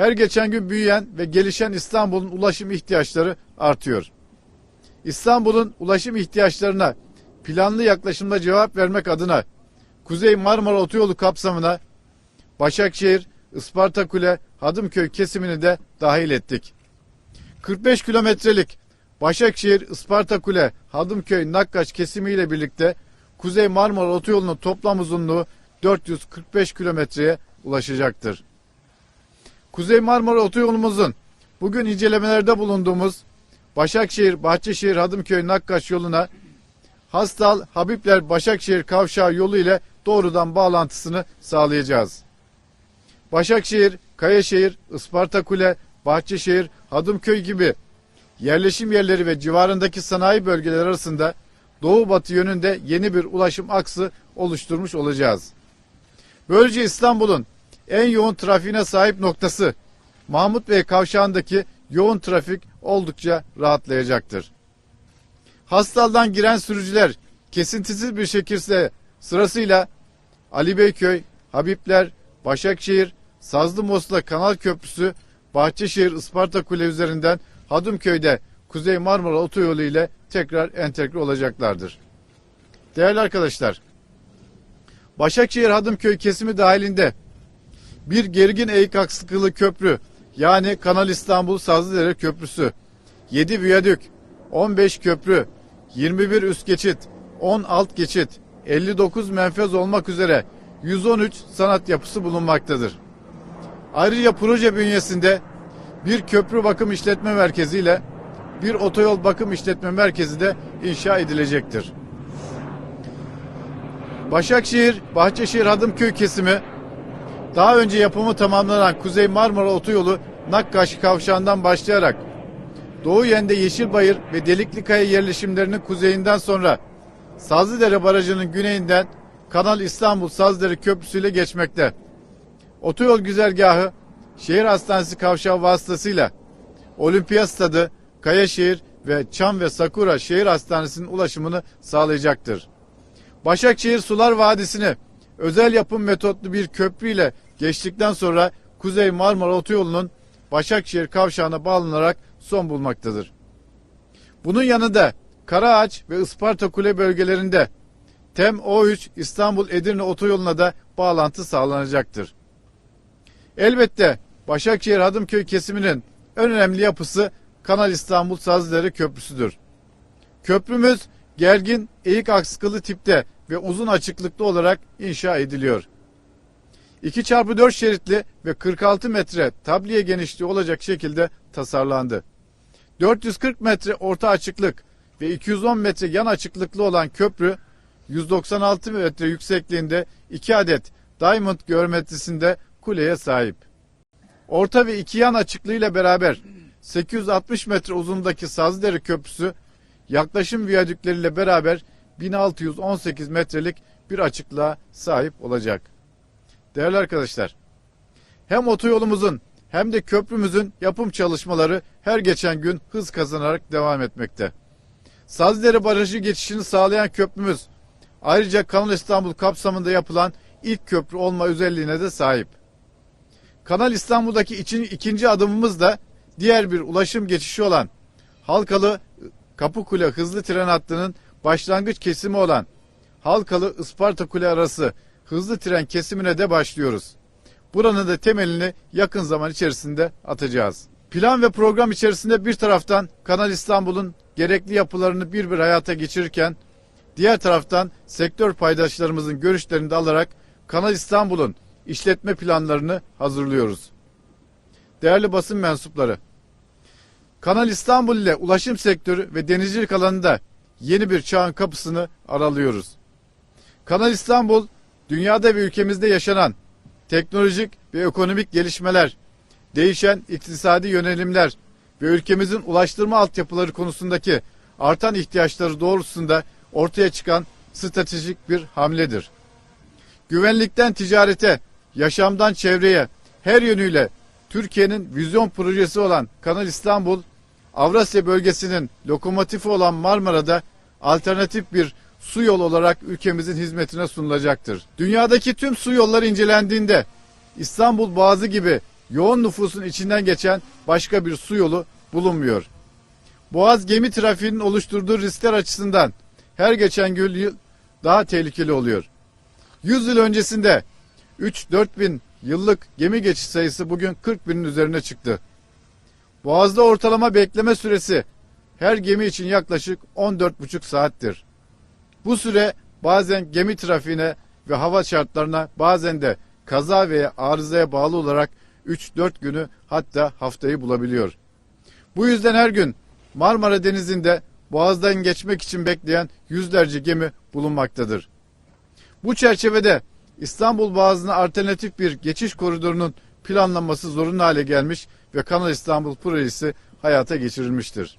Her geçen gün büyüyen ve gelişen İstanbul'un ulaşım ihtiyaçları artıyor. İstanbul'un ulaşım ihtiyaçlarına planlı yaklaşımla cevap vermek adına Kuzey Marmara Otoyolu kapsamına Başakşehir, Isparta Kule, Hadımköy kesimini de dahil ettik. 45 kilometrelik Başakşehir, Isparta Kule, Hadımköy, Nakkaş kesimiyle birlikte Kuzey Marmara Otoyolu'nun toplam uzunluğu 445 kilometreye ulaşacaktır. Kuzey Marmara Otoyolumuzun bugün incelemelerde bulunduğumuz Başakşehir, Bahçeşehir, Hadımköy, Nakkaş yoluna Hastal, Habibler, Başakşehir kavşağı yolu ile doğrudan bağlantısını sağlayacağız. Başakşehir, Kayaşehir, Isparta Kule, Bahçeşehir, Hadımköy gibi yerleşim yerleri ve civarındaki sanayi bölgeleri arasında doğu batı yönünde yeni bir ulaşım aksı oluşturmuş olacağız. Böylece İstanbul'un en yoğun trafiğine sahip noktası Mahmut Bey kavşağındaki yoğun trafik oldukça rahatlayacaktır. Hastaldan giren sürücüler kesintisiz bir şekilde sırasıyla Ali Beyköy, Habibler, Başakşehir, Sazlımosla Kanal Köprüsü, Bahçeşehir Isparta Kule üzerinden Hadımköy'de Kuzey Marmara Otoyolu ile tekrar entegre olacaklardır. Değerli arkadaşlar, Başakşehir Hadımköy kesimi dahilinde bir gergin eğik aksıkılı köprü yani Kanal İstanbul Sazlıdere Köprüsü, 7 viyadük, 15 köprü, 21 üst geçit, 10 alt geçit, 59 menfez olmak üzere 113 sanat yapısı bulunmaktadır. Ayrıca proje bünyesinde bir köprü bakım işletme merkezi ile bir otoyol bakım işletme merkezi de inşa edilecektir. Başakşehir, Bahçeşehir Hadımköy kesimi daha önce yapımı tamamlanan Kuzey Marmara Otoyolu Nakkaş kavşağından başlayarak Doğu yönde Yeşilbayır ve Deliklikaya yerleşimlerinin kuzeyinden sonra Sazlıdere Barajı'nın güneyinden Kanal İstanbul Sazlıdere Köprüsü ile geçmekte. Otoyol güzergahı şehir hastanesi kavşağı vasıtasıyla Olimpiya Stadı, Kayaşehir ve Çam ve Sakura şehir hastanesinin ulaşımını sağlayacaktır. Başakşehir Sular Vadisi'ni özel yapım metotlu bir köprüyle geçtikten sonra Kuzey Marmara Otoyolu'nun Başakşehir kavşağına bağlanarak son bulmaktadır. Bunun yanında Karaağaç ve Isparta Kule bölgelerinde TEM O3 İstanbul Edirne otoyoluna da bağlantı sağlanacaktır. Elbette Başakşehir Hadımköy kesiminin en önemli yapısı Kanal İstanbul Sazlıdere Köprüsü'dür. Köprümüz gergin, eğik askılı tipte ve uzun açıklıklı olarak inşa ediliyor. 2x4 şeritli ve 46 metre tabliye genişliği olacak şekilde tasarlandı. 440 metre orta açıklık ve 210 metre yan açıklıklı olan köprü 196 metre yüksekliğinde 2 adet Diamond geometrisinde kuleye sahip. Orta ve iki yan açıklığıyla beraber 860 metre uzunluğundaki Sazlıdere Köprüsü yaklaşım viyadükleriyle beraber 1618 metrelik bir açıklığa sahip olacak. Değerli arkadaşlar, hem otoyolumuzun hem de köprümüzün yapım çalışmaları her geçen gün hız kazanarak devam etmekte. Sazlıdere Barajı geçişini sağlayan köprümüz ayrıca Kanal İstanbul kapsamında yapılan ilk köprü olma özelliğine de sahip. Kanal İstanbul'daki için, ikinci adımımız da diğer bir ulaşım geçişi olan Halkalı Kapıkule hızlı tren hattının başlangıç kesimi olan Halkalı Isparta Kule arası hızlı tren kesimine de başlıyoruz. Buranın da temelini yakın zaman içerisinde atacağız. Plan ve program içerisinde bir taraftan Kanal İstanbul'un gerekli yapılarını bir bir hayata geçirirken diğer taraftan sektör paydaşlarımızın görüşlerini de alarak Kanal İstanbul'un işletme planlarını hazırlıyoruz. Değerli basın mensupları, Kanal İstanbul ile ulaşım sektörü ve denizcilik alanında yeni bir çağın kapısını aralıyoruz. Kanal İstanbul, dünyada ve ülkemizde yaşanan teknolojik ve ekonomik gelişmeler, değişen iktisadi yönelimler ve ülkemizin ulaştırma altyapıları konusundaki artan ihtiyaçları doğrultusunda ortaya çıkan stratejik bir hamledir. Güvenlikten ticarete, yaşamdan çevreye her yönüyle Türkiye'nin vizyon projesi olan Kanal İstanbul, Avrasya bölgesinin lokomotifi olan Marmara'da alternatif bir su yolu olarak ülkemizin hizmetine sunulacaktır. Dünyadaki tüm su yolları incelendiğinde İstanbul Boğazı gibi yoğun nüfusun içinden geçen başka bir su yolu bulunmuyor. Boğaz gemi trafiğinin oluşturduğu riskler açısından her geçen gün daha tehlikeli oluyor. 100 yıl öncesinde 3-4 bin yıllık gemi geçiş sayısı bugün 40 binin üzerine çıktı. Boğaz'da ortalama bekleme süresi her gemi için yaklaşık 14,5 saattir. Bu süre bazen gemi trafiğine ve hava şartlarına bazen de kaza veya arızaya bağlı olarak 3-4 günü hatta haftayı bulabiliyor. Bu yüzden her gün Marmara Denizi'nde Boğaz'dan geçmek için bekleyen yüzlerce gemi bulunmaktadır. Bu çerçevede İstanbul Boğazı'na alternatif bir geçiş koridorunun planlanması zorunlu hale gelmiş ve Kanal İstanbul projesi hayata geçirilmiştir.